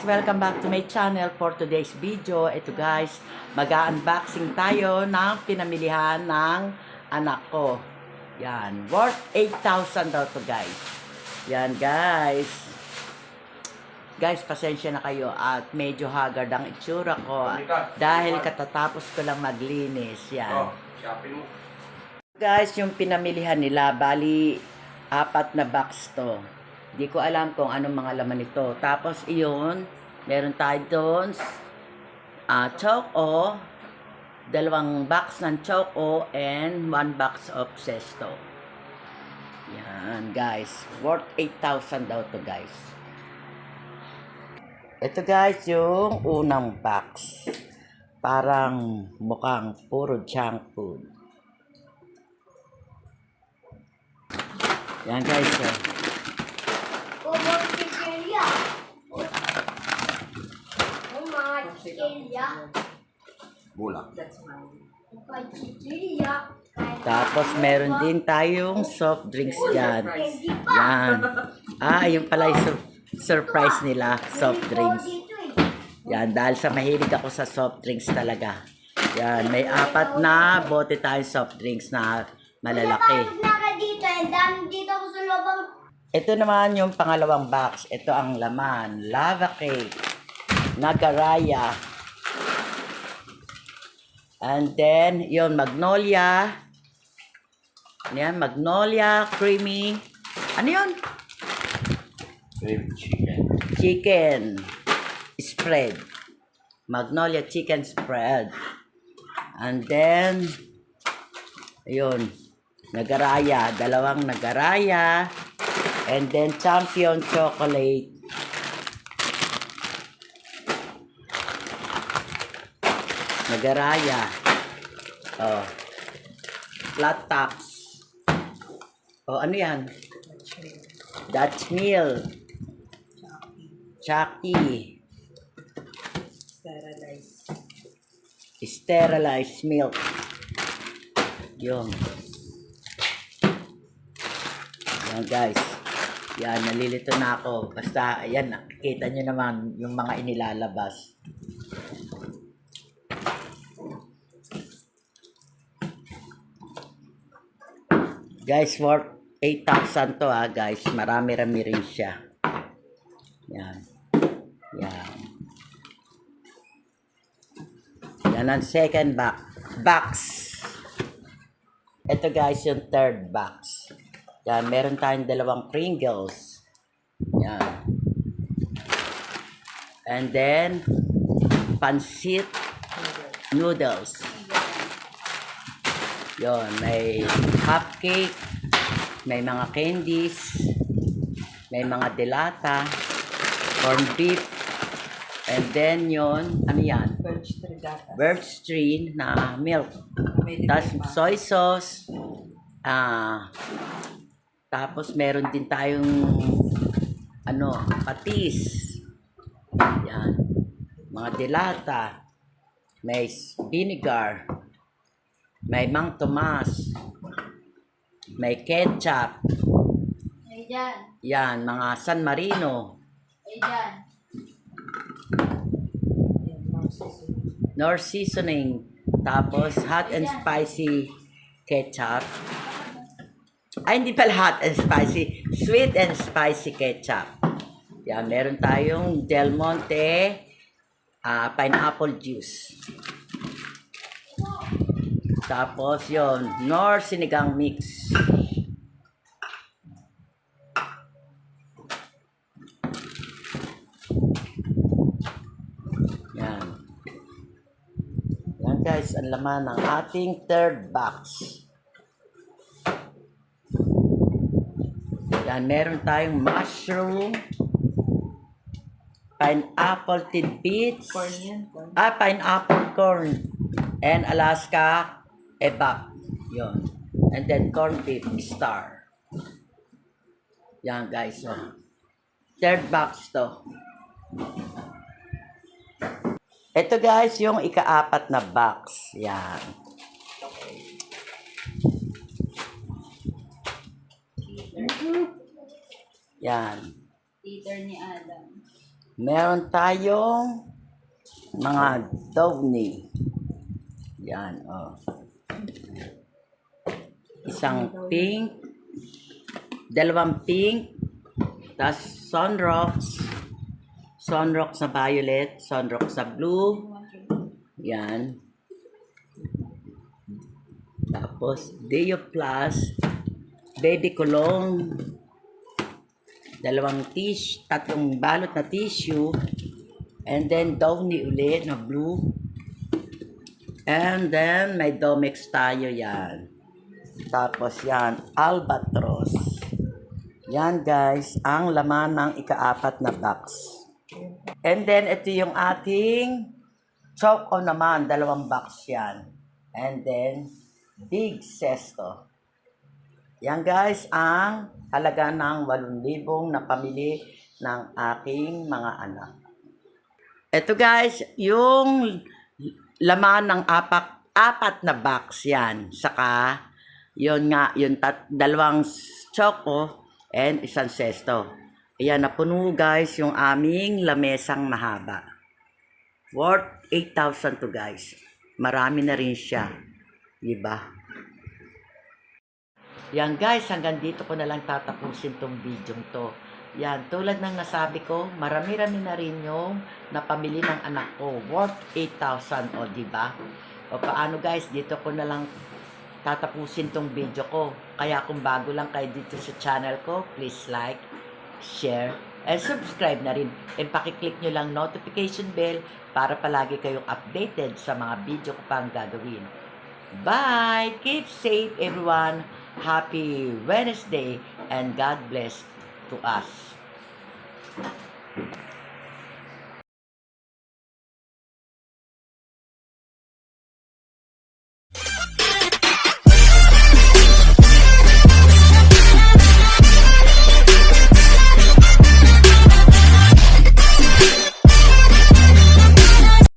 Welcome back to my channel for today's video. Ito guys, mag-unboxing tayo ng pinamilihan ng anak ko. Yan, worth 8,000 daw to guys. Yan guys. Guys, pasensya na kayo at medyo haggard ang itsura ko dahil katatapos ko lang maglinis. Yan. Oh. Guys, yung pinamilihan nila, bali, apat na box to. Di ko alam kung anong mga laman nito. Tapos, iyon, meron tayo doon, ah choco, dalawang box ng choco, and one box of sesto. Yan, guys. Worth 8,000 daw to, guys. Ito, guys, yung unang box. Parang mukhang puro junk food. Yan guys. Oh. Mga chicheria. Bulak. Mga chicheria. Tapos meron din tayong soft drinks dyan. Yan. Ah, yung pala yung sur- surprise nila, soft drinks. Yan, dahil sa mahilig ako sa soft drinks talaga. Yan, may apat na bote tayong soft drinks na malalaki. Tapos na ka dito. Ang dami dito ako sa. Ito naman yung pangalawang box. Ito ang laman. Lava cake. Nagaraya. And then, yon magnolia. Ano yan? Magnolia, creamy. Ano yun? Cream chicken. Chicken spread. Magnolia chicken spread. And then, ayun, nagaraya. Dalawang nagaraya. And then, champion chocolate. Nagaraya. Oh. Flat tops. Oh, ano yan? Dutch meal. Chucky. Sterilized milk. Yun. Yan guys. Yan, nalilito na ako. Basta, yan, kita nyo naman yung mga inilalabas. Guys, worth 8,000 to ha, guys. Marami-rami rin siya. Yan. Yan. Yan ang second box. Box. Ito guys, yung third box. Yan, meron tayong dalawang Pringles. Yan. And then, pansit noodles. Yon, may cupcake, may mga candies, may mga delata, corned beef, and then yon, ano yan? Birch tree na milk. Tapos soy sauce. Ah, tapos meron din tayong ano, patis. Yan. Mga delata. May vinegar. May Mang Tomas. May ketchup. Ay, dyan. Yan, mga San Marino. Ay, dyan. Nor seasoning. Tapos hot and spicy ketchup. Ay, hindi pala hot and spicy. Sweet and spicy ketchup. Yan, meron tayong Del Monte ah, pineapple juice. Tapos yon Nor sinigang mix. Yan. Yan guys, ang laman ng ating third box. Yan, meron tayong mushroom, pineapple tidbits, Corn yan, corn. ah, pineapple corn, and Alaska ebap. Yon. And then corn beef star. Yan guys, oh. Third box to. Ito guys, yung ikaapat na box. Yan. Yan. Teacher ni Adam. Meron tayong mga Downy. Yan, oh. Isang pink, dalawang pink, tas sunrocks, sunrocks na violet, sunrocks na blue, yan. Tapos, Deo Plus, Baby Cologne, dalawang tish, tatlong balot na tissue, and then Downy ulit na blue. And then, may Domex tayo yan. Tapos yan, Albatros. Yan guys, ang laman ng ikaapat na box. And then, ito yung ating Choco naman, dalawang box yan. And then, Big Sesto. Yan guys, ang halaga ng 8,000 na pamili ng aking mga anak. Ito guys, yung laman ng apat, apat na box yan. Saka, yun nga, yung tat, dalawang choco and isang sesto. Ayan, napuno guys yung aming lamesang mahaba. Worth 8,000 to guys. Marami na rin siya. Diba? Yan guys, hanggang dito ko na lang tatapusin tong video to. Yan, tulad ng nasabi ko, marami-rami na rin yung napamili ng anak ko. Worth 8,000 o, di ba? O paano guys, dito ko na lang tatapusin tong video ko. Kaya kung bago lang kayo dito sa channel ko, please like, share, and subscribe na rin. And pakiclick nyo lang notification bell para palagi kayong updated sa mga video ko pang gagawin. Bye! Keep safe everyone. Happy Wednesday and God bless to us.